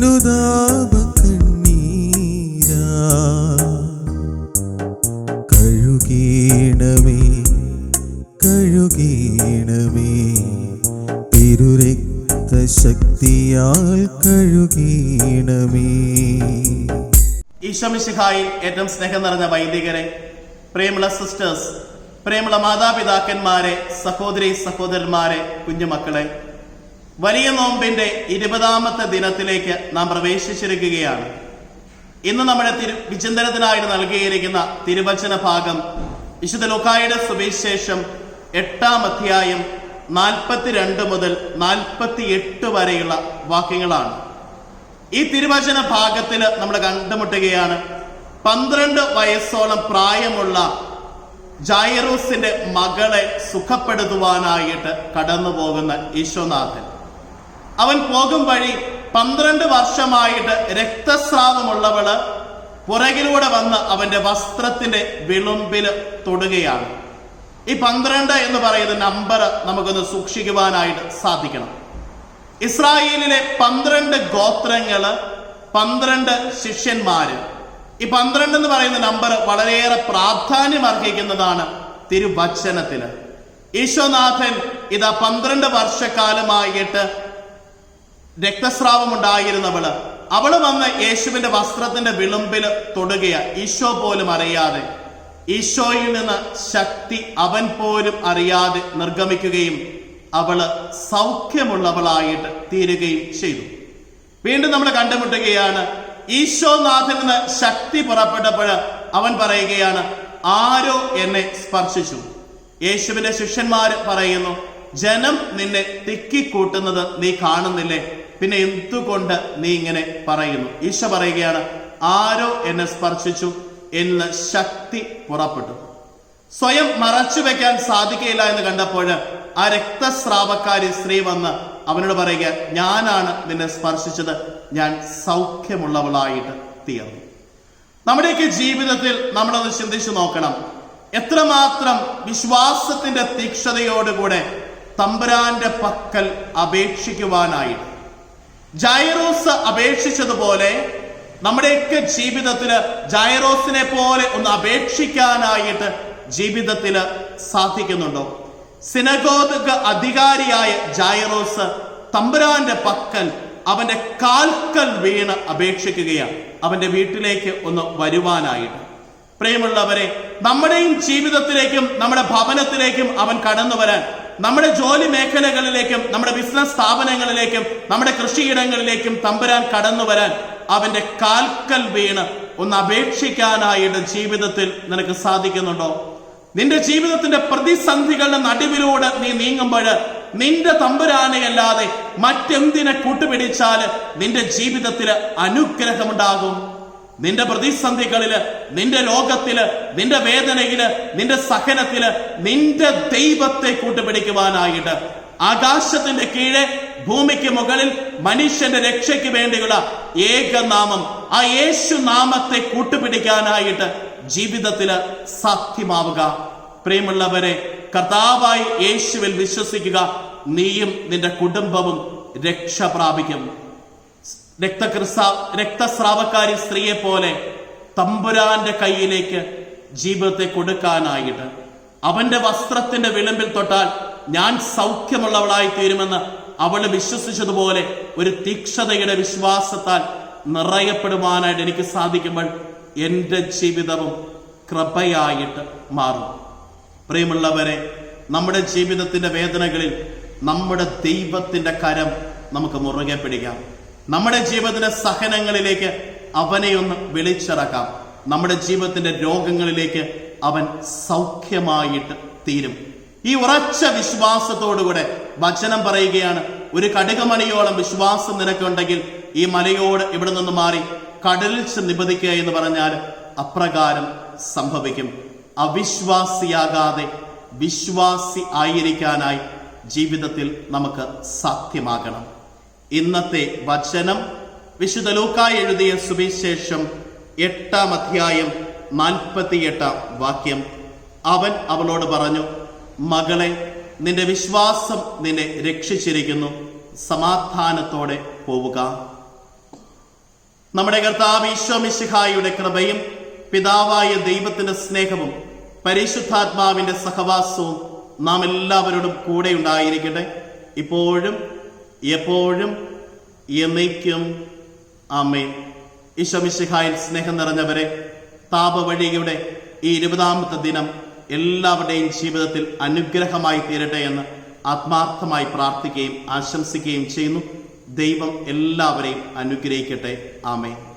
അനുതാപ കണ്ണീരാ കഴുകീണമേ കഴുകീണമേ. തിരുരക്ത കഴുകീണമേ. ഈശോമിശിഹായിൽ ഏറ്റവും സ്നേഹം നിറഞ്ഞ വൈദികരെ പ്രേമുള്ള സിസ്റ്റേഴ്സ് പ്രേമുള്ള മാതാപിതാക്കന്മാരെ സഹോദരി സഹോദരന്മാരെ കുഞ്ഞുമക്കളെ വലിയ നോമ്പിന്റെ ഇരുപതാമത്തെ ദിനത്തിലേക്ക് നാം പ്രവേശിച്ചിരിക്കുകയാണ്. ഇന്ന് നമ്മുടെ തിരു വിചിന്തനത്തിനായിട്ട് നൽകിയിരിക്കുന്ന തിരുവചന ഭാഗം വിശുദ്ധ ലുക്കായുടെ സുവിശേഷം എട്ടാം അധ്യായം നാൽപ്പത്തിരണ്ട് മുതൽ നാൽപ്പത്തി എട്ട് വരെയുള്ള വാക്യങ്ങളാണ്. ഈ തിരുവചന ഭാഗത്തിൽ നമ്മൾ കണ്ടുമുട്ടുകയാണ് പന്ത്രണ്ട് വയസ്സോളം പ്രായമുള്ള ജൈറൂസിന്റെ മകളെ സുഖപ്പെടുത്തുവാനായിട്ട് കടന്നു പോകുന്ന ഈശോനാഥൻ. അവൻ പോകും വഴി പന്ത്രണ്ട് വർഷമായിട്ട് രക്തസ്രാവമുള്ളവൾ പുറകിലൂടെ വന്ന് അവന്റെ വസ്ത്രത്തിന്റെ വിളുമ്പിൽ തൊടുകയാണ്. ഈ പന്ത്രണ്ട് എന്ന് പറയുന്ന നമ്പർ നമുക്കൊന്ന് സൂക്ഷിക്കുവാനായിട്ട് സാധിക്കണം. ഇസ്രായേലിലെ പന്ത്രണ്ട് ഗോത്രങ്ങൾ പന്ത്രണ്ട് ശിഷ്യന്മാര്. ഈ പന്ത്രണ്ട് എന്ന് പറയുന്ന നമ്പർ വളരെയേറെ പ്രാധാന്യം അർഹിക്കുന്നതാണ് തിരുവചനത്തിന് ഈശോനാഥൻ ഇതാ പന്ത്രണ്ട് വർഷക്കാലമായിട്ട് രക്തസ്രാവം ഉണ്ടായിരുന്നവൾ അവൾ വന്ന് യേശുവിന്റെ വസ്ത്രത്തിന്റെ വിളുമ്പിൽ തൊടുകയ. ഈശോ പോലും അറിയാതെ. ഈശോയിൽ നിന്ന് ശക്തി അവൻ പോലും അറിയാതെ നിർഗമിക്കുകയും അവൾ സൗഖ്യമുള്ളവളായിട്ട് തീരുകയും ചെയ്തു. വീണ്ടും നമ്മൾ കണ്ടുമുട്ടുകയാണ് ഈശോനാഥിൽ നിന്ന് ശക്തി പുറപ്പെട്ടപ്പോൾ അവൻ പറയുകയാണ് ആരോ എന്നെ സ്പർശിച്ചു? യേശുവിന്റെ ശിഷ്യന്മാർ പറയുന്നു ജനം നിന്നെ തിക്കിക്കൂട്ടുന്നത് നീ കാണുന്നില്ലേ? പിന്നെ എന്തുകൊണ്ട് നീ ഇങ്ങനെ പറയുന്നു? ഈശ പറയുകയാണ് ആരോ എന്നെ സ്പർശിച്ചു എന്ന് ശക്തി പുറപ്പെട്ടു. സ്വയം മറച്ചു വെക്കാൻ സാധിക്കില്ല എന്ന് കണ്ടപ്പോൾ ആ രക്തസ്രാവക്കാരി സ്ത്രീ വന്ന് അവനോട് പറയുക ഞാനാണ് നിന്നെ സ്പർശിച്ചത്. ഞാൻ സൗഖ്യമുള്ളവളായിട്ട് തീർന്നു. നമ്മുടെയൊക്കെ ജീവിതത്തിൽ നമ്മളൊന്ന് ചിന്തിച്ചു നോക്കണം. എത്രമാത്രം വിശ്വാസത്തിന്റെ തീക്ഷണതയോടുകൂടെ തമ്പുരാന്റെ പക്കൽ അപേക്ഷിക്കുവാനായിട്ട്. ജൈറോസ് അപേക്ഷിച്ചതുപോലെ നമ്മുടെയൊക്കെ ജീവിതത്തിൽ ജൈറോസിനെ പോലെ ഒന്ന് അപേക്ഷിക്കാനായിട്ട് ജീവിതത്തിൽ സാധിക്കുന്നുണ്ടോ? സിനഗോതക അധികാരിയായ ജൈറോസ് തമ്പുരാന്റെ പക്കൽ അവന്റെ കാൽക്കൽ വീണ് അപേക്ഷിക്കുകയാണ്. അവന്റെ വീട്ടിലേക്ക് ഒന്ന് വരുവാനായിട്ട്. പ്രിയമുള്ളവരെ നമ്മുടെയും ജീവിതത്തിലേക്കും നമ്മുടെ ഭവനത്തിലേക്കും അവൻ കടന്നു വരാൻ നമ്മുടെ ജോലി മേഖലകളിലേക്കും നമ്മുടെ ബിസിനസ് സ്ഥാപനങ്ങളിലേക്കും നമ്മുടെ കൃഷിയിടങ്ങളിലേക്കും തമ്പുരാൻ കടന്നു വരാൻ അവന്റെ കാൽക്കൽ വീണ് ഒന്ന് അപേക്ഷിക്കാനായിട്ട് ജീവിതത്തിൽ നിനക്ക് സാധിക്കുന്നുണ്ടോ? നിന്റെ ജീവിതത്തിന്റെ പ്രതിസന്ധികളുടെ നടുവിലൂടെ നീ നീങ്ങുമ്പോൾ നിന്റെ തമ്പുരാനെ അല്ലാതെ മറ്റെന്തിനെ കൂട്ടുപിടിച്ചാൽ നിന്റെ ജീവിതത്തിൽ അനുഗ്രഹമുണ്ടാകും? നിന്റെ പ്രതിസന്ധികളിൽ നിന്റെ ലോകത്തിൽ നിന്റെ വേദനയിൽ നിന്റെ സഹനത്തിൽ നിന്റെ ദൈവത്തെ കൂട്ടുപിടിക്കുവാനായിട്ട് ആകാശത്തിന്റെ കീഴെ ഭൂമിക്ക് മുകളിൽ മനുഷ്യന്റെ രക്ഷയ്ക്ക് വേണ്ടിയുള്ള ഏകനാമം ആ യേശു നാമത്തെ കൂട്ടുപിടിക്കാനായിട്ട് ജീവിതത്തിൽ സത്യമാവുക പ്രിയമുള്ളവരെ കർത്താവായി യേശുവിൽ വിശ്വസിക്കുക നീയും നിന്റെ കുടുംബവും രക്ഷ പ്രാപിക്കും രക്തകൃസ രക്തസ്രാവക്കാരി സ്ത്രീയെ പോലെ തമ്പുരാന്റെ കയ്യിലേക്ക് ജീവിതത്തെ കൊടുക്കാനായിട്ട് അവന്റെ വസ്ത്രത്തിന്റെ വിളിമ്പിൽ തൊട്ടാൽ ഞാൻ സൗഖ്യമുള്ളവളായി തീരുമെന്ന് അവൾ വിശ്വസിച്ചതുപോലെ ഒരു തീക്ഷതയുടെ വിശ്വാസത്താൽ നിറയപ്പെടുവാനായിട്ട് എനിക്ക് സാധിക്കുമ്പോൾ എന്റെ ജീവിതവും കൃപയായിട്ട് മാറും. പ്രിയമുള്ളവരെ നമ്മുടെ ജീവിതത്തിന്റെ വേദനകളിൽ നമ്മുടെ ദൈവത്തിന്റെ കരം നമുക്ക് മുറുകെ പിടിക്കാം. നമ്മുടെ ജീവിതത്തിന്റെ സഹനങ്ങളിലേക്ക് അവനെ ഒന്ന് വിളിച്ചിറക്കാം. നമ്മുടെ ജീവിതത്തിന്റെ രോഗങ്ങളിലേക്ക് അവൻ സൗഖ്യമായിട്ട് തീരും. ഈ ഉറച്ച വിശ്വാസത്തോടുകൂടെ വചനം പറയുകയാണ് ഒരു കടുകമണിയോളം വിശ്വാസം നിനക്കുണ്ടെങ്കിൽ ഈ മലയോട് ഇവിടെ നിന്ന് മാറി കടലിൽ ചെന്ന് നിബദിക്കുക എന്ന് പറഞ്ഞാൽ അപ്രകാരം സംഭവിക്കും. അവിശ്വാസിയാകാതെ വിശ്വാസി ആയിരിക്കാനായി ജീവിതത്തിൽ നമുക്ക് സാധ്യമാകണം. ഇന്നത്തെ വചനം വിശുദ്ധ ലൂക്കായി എഴുതിയ സുവിശേഷം എട്ടാം അധ്യായം നാൽപ്പത്തിയെട്ടാം വാക്യം. അവൻ അവളോട് പറഞ്ഞു മകളെ നിന്റെ വിശ്വാസം നിന്നെ രക്ഷിച്ചിരിക്കുന്നു. സമാധാനത്തോടെ പോവുക. നമ്മുടെ കർത്താവ് ഈശോമിശിഹായുടെ കൃപയും പിതാവായ ദൈവത്തിന്റെ സ്നേഹവും പരിശുദ്ധാത്മാവിന്റെ സഹവാസവും നാം എല്ലാവരോടും കൂടെ ഉണ്ടായിരിക്കട്ടെ. ഇപ്പോഴും എപ്പോഴും എന്നേക്കും ആമേൻ. ഈശോമിശിഹായിൽ സ്നേഹം നിറഞ്ഞവരെ താപവഴിയുടെ ഈ ഇരുപതാമത്തെ ദിനം എല്ലാവരുടെയും ജീവിതത്തിൽ അനുഗ്രഹമായി തീരട്ടെ എന്ന് ആത്മാർത്ഥമായി പ്രാർത്ഥിക്കുകയും ആശംസിക്കുകയും ചെയ്യുന്നു. ദൈവം എല്ലാവരെയും അനുഗ്രഹിക്കട്ടെ. ആമേൻ.